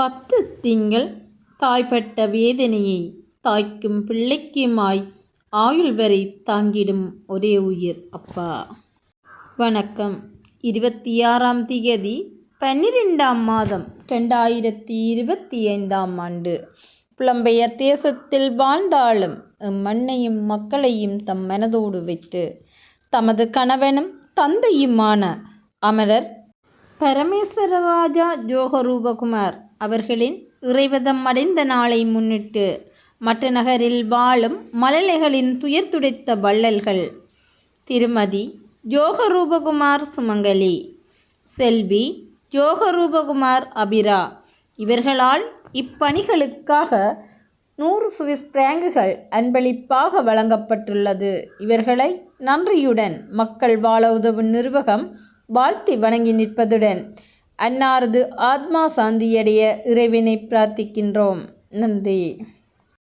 பத்து திங்கள் தாய்ப்பட்ட வேதனையை தாய்க்கும் பிள்ளைக்குமாய் ஆயுள் வரை தாங்கிடும் ஒரே உயிர் அப்பா. வணக்கம். இருபத்தி ஆறாம் திகதி பன்னிரெண்டாம் மாதம் ரெண்டாயிரத்தி இருபத்தி ஐந்தாம் ஆண்டு. புலம்பெயர் தேசத்தில் வாழ்ந்தாலும் மண்ணையும் மக்களையும் தம் மனதோடு வைத்து தமது கணவனும் தந்தையுமான அமரர் பரமேஸ்வரராஜா ஜோகரூபகுமார் அவர்களின் இறைவதம் அடைந்த நாளை முன்னிட்டு மற்ற நகரில் வாழும் மழலைகளின் துயர் துடைத்த வள்ளல்கள். திருமதி ஜோகரூபகுமார் சுமங்கலி. செல்வி ஜோகரூபகுமார் அபிரா. இவர்களால் இப்பணிகளுக்காக நூறு சுவிஸ் பிராங்குகள் அன்பளிப்பாக வழங்கப்பட்டுள்ளது. இவர்களை நன்றியுடன் மக்கள் வாழ உதவும் நிர்வாகம் வாழ்த்தி வணங்கி நிற்பதுடன் அன்னாரது ஆத்மா சாந்தியடைய இறைவனை பிரார்த்திக்கின்றோம். நன்றி.